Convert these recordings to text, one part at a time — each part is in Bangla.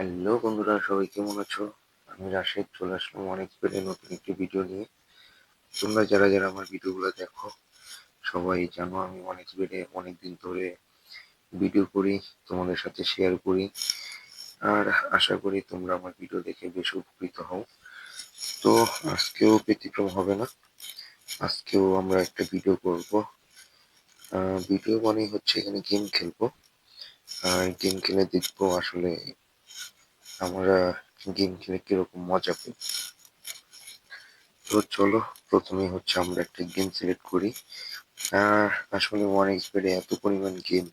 হ্যালো বন্ধুরা, সবাই কেমন আছো? আমি রাশেদ, চলে আসলাম অনেক পেরে নতুন একটি ভিডিও নিয়ে। তোমরা যারা যারা আমার ভিডিওগুলো দেখো, সবাই জানো আমি অনেক পেরে অনেক দিন ধরে ভিডিও করি, তোমাদের সাথে শেয়ার করি। আর আশা করি তোমরা আমার ভিডিও দেখে বেশ উপকৃত হও। তো আজকেও ব্যতিক্রম হবে না। আজকেও আমরা একটা ভিডিও করব। ভিডিও মানে হচ্ছে এখানে গেম খেলব। আর গেম খেলে দেখব আসলে আমরা গেম খেলে কীরকম মজা পাই? তো চলো, প্রথমে হচ্ছে আমরা একটা গেম সিলেক্ট করি। আসলে ওয়ান এক্সপেডে এত পরিমাণ গেম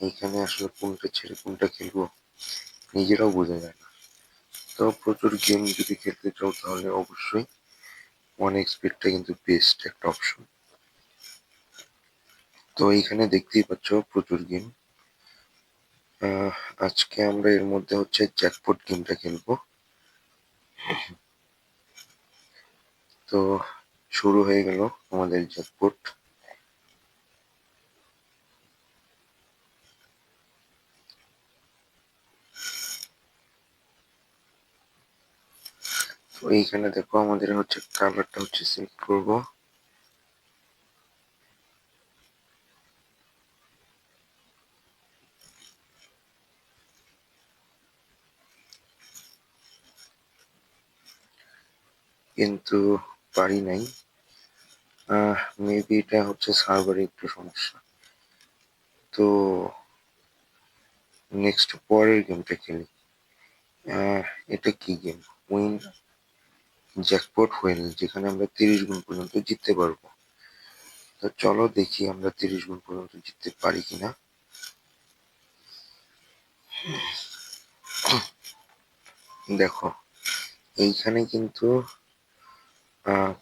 এইখানে আসলে কোনটা ছেড়ে কোনটা খেলব নিজেরাও বোঝা যায় না। তো প্রচুর গেম যদি খেলতে চাও তাহলে অবশ্যই ওয়ান এক্সপেডটা কিন্তু বেস্ট একটা অপশন তো এইখানে দেখতেই পাচ্ছ প্রচুর গেম আজকে আমরা এর মধ্যে হচ্ছে জ্যাকপট গেমটা খেলব। তো শুরু হয়ে গেল আমাদের জ্যাকপট তো এইখানে দেখো আমাদের হচ্ছে কালারটা হচ্ছে সিলেক্ট করব। কিন্তু পারি নাই। মেবি এটা হচ্ছে সার্ভারে একটু সমস্যা। তো নেক্সট পরের গেমটা খেলি। এটা কি গেম উইন জ্যাকপট হুইল যেখানে আমরা তিরিশ গুণ পর্যন্ত জিততে পারব। তো চলো দেখি আমরা তিরিশ গুণ পর্যন্ত জিততে পারি কিনা। দেখো, এইখানে কিন্তু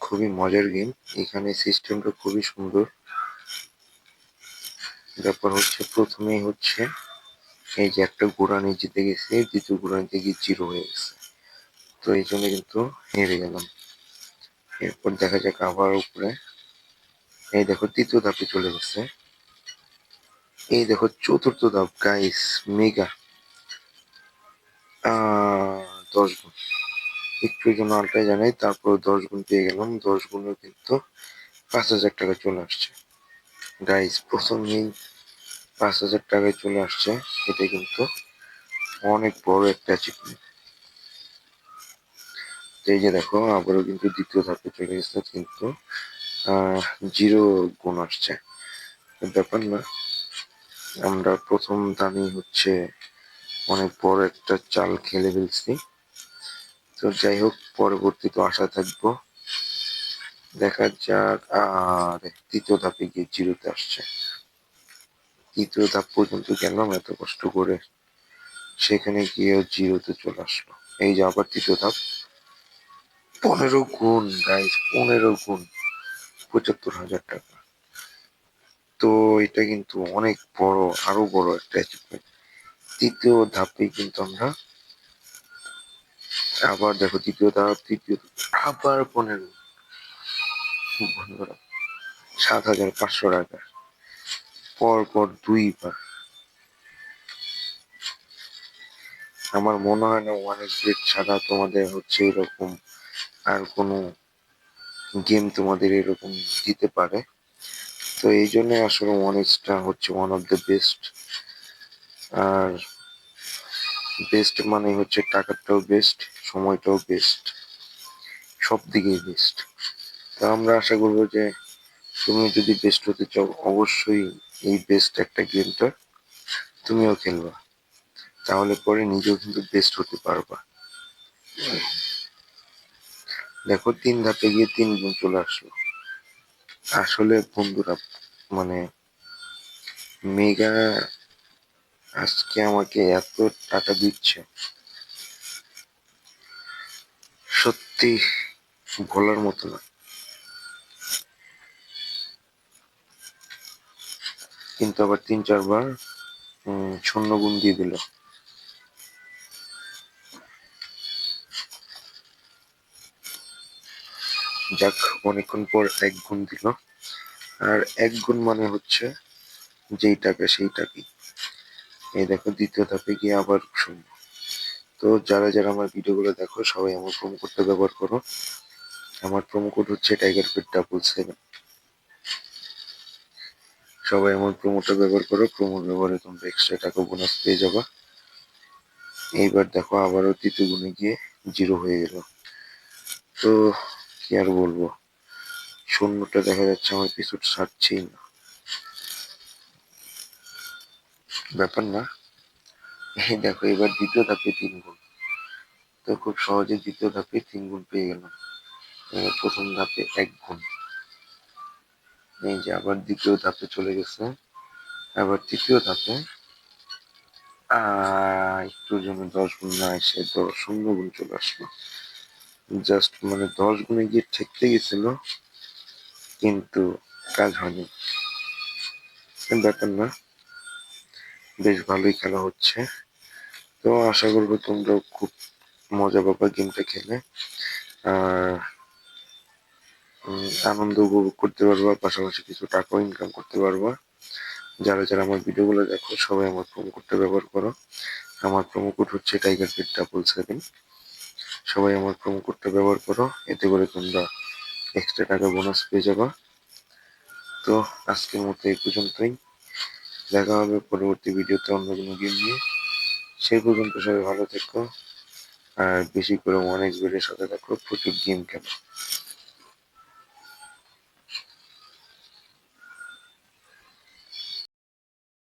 খুবই মজার গেম এখানে সিস্টেমটা খুবই সুন্দর। ব্যাপার হচ্ছে প্রথমেই হচ্ছে এই যে একটা গোড়ানি জিতে গেছে, দ্বিতীয় গোড়ানিতে গিয়ে জিরো হয়ে গেছে। তো এই জন্য কিন্তু হেরে গেলাম। এরপর দেখা যাক আবার উপরে। এই দেখো, তৃতীয় ধাপে চলে গেছে। এই দেখো, চতুর্থ ধাপ গাইস মেগা আহ, দশ গুণ। একটু জন্য আলটাই জানাই, তারপর দশ গুণ পেয়ে গেলাম, দশ গুণের কিন্তু পাঁচ হাজার টাকা চলে আসছে। গাইজ প্রথমেই পাঁচ হাজার টাকায় চলে আসছে এটা কিন্তু অনেক বড় একটা অ্যাচিভমেন্ট এই যে দেখো, আবারও কিন্তু দ্বিতীয় ধাপে চলে গেছে কিন্তু জিরো গুণ আসছে। ব্যাপার না, আমরা প্রথম দামই হচ্ছে অনেক বড় একটা চাল খেলে ফেলছি। তো যাই হোক পরবর্তীতে আশা থাকব। দেখা যাক, আর তৃতীয় ধাপে গিয়ে জিরোতে আসছে। তৃতীয় ধাপ পর্যন্ত গেলাম এত কষ্ট করে সেখানে গিয়ে জিরোতে চলে আসলো? এই যে আবার তৃতীয় ধাপ। পনেরো গুণ গাইজ পনেরো গুণ, পঁচাত্তর হাজার টাকা। তো এটা কিন্তু অনেক বড়, আরও বড় একটা অ্যাচিভমেন্ট তৃতীয় ধাপে কিন্তু আমরা আবার দেখো তৃতীয় ধাপ তৃতীয় আবার পনেরো। সাত হাজার পাঁচশো টাকা। পর পর দুইবার। আমার মনে হয় না ওয়ান গ্রেড ছাড়া তোমাদের হচ্ছে এরকম আর কোনো গেম তোমাদের এরকম দিতে পারে। তো এই জন্য আসলে ওয়ান এক্সটা হচ্ছে ওয়ান অফ দ্য বেস্ট আর বেস্ট মানে হচ্ছে টাকাটাও বেস্ট সময়টাও বেস্ট সব দিকেই বেস্ট তো আমরা আশা করব যে তুমি যদি বেস্ট হতে চাও, অবশ্যই এই বেস্ট একটা গেমটা তুমিও খেলবা। তাহলে পরে নিজেও কিন্তু বেস্ট হতে পারবা। দেখো, তিন ধাপে গিয়ে তিন গুণ চলে আসলো। আসলে বন্ধুরা মানে মেগা আজকে আমাকে এত টাকা দিচ্ছে। সত্যি বলার মতো না। কিন্তু আবার তিন চারবার শূন্য গুণ দিয়ে দিল। যাক, অনেকক্ষণ পর এক গুণ দিল। আর এক গুণ মানে হচ্ছে যেই টাকা সেই টাকাই এই দেখো, দ্বিতীয় ধাপে গিয়ে আবার শূন্য তো যারা যারা আমার ভিডিওগুলো দেখো, সবাই আমার প্রোমো কোডটা ব্যবহার করো। আমার প্রোমো কোড হচ্ছে টাইগার ফিট ডাবল সেভেন সবাই আমার প্রোমোটা ব্যবহার করো প্রোমো ব্যবহারে তোমরা এক্সট্রা টাকা বোনাস পেয়ে যাবা। এইবার দেখো, আবারও তৃতীয় গুণে গিয়ে জিরো হয়ে গেল। তো কি আর বলব? শূন্যটা দেখা যাচ্ছে, আমার পিছু ছাড়ছেই না। ব্যাপার না। এই দেখো, এবার দ্বিতীয় ধাপে তিন গুণ। তো খুব সহজে দ্বিতীয় ধাপে তিন গুণ পেয়ে গেলাম। প্রথম ধাপে এক গুণ। এই যে আবার দ্বিতীয় ধাপে চলে গেছে। আবার তৃতীয় ধাপে, আহ একটুর জন্য দশ গুণ না এসে দশ, শূন্য গুণ চলে আসলো। জাস্ট মানে দশ গুণে গিয়ে ঠেকতে গেছিল, কিন্তু কাজ হয়নি। ব্যাপার না। বেশ ভালোই খেলা হচ্ছে। তো আশা করব তোমরা খুব মজা পাবা গেমটা খেলে। আর আনন্দ উপভোগ করতে পারবা, পাশাপাশি কিছু টাকাও ইনকাম করতে পারবা। যারা যারা আমার ভিডিওগুলো দেখো, সবাই আমার প্রোমো কোডটা ব্যবহার করো। আমার প্রোমো কোড হচ্ছে টাইগার ফিট ডাবল সেভেন সবাই আমার প্রোমো কোডটা ব্যবহার করো, এতে করে তোমরা এক্সট্রা টাকা বোনাস পেয়ে যাবা। তো আজকের মতো এই পর্যন্তই। দেখা হবে পরবর্তী ভিডিওতে অন্য কোনো গেম নিয়ে। সেই পর্যন্ত সবাই ভালো থেকো। আর বেশি করে অনেক বেড়ে সাথে থাকো, প্রচুর গেম খেলো।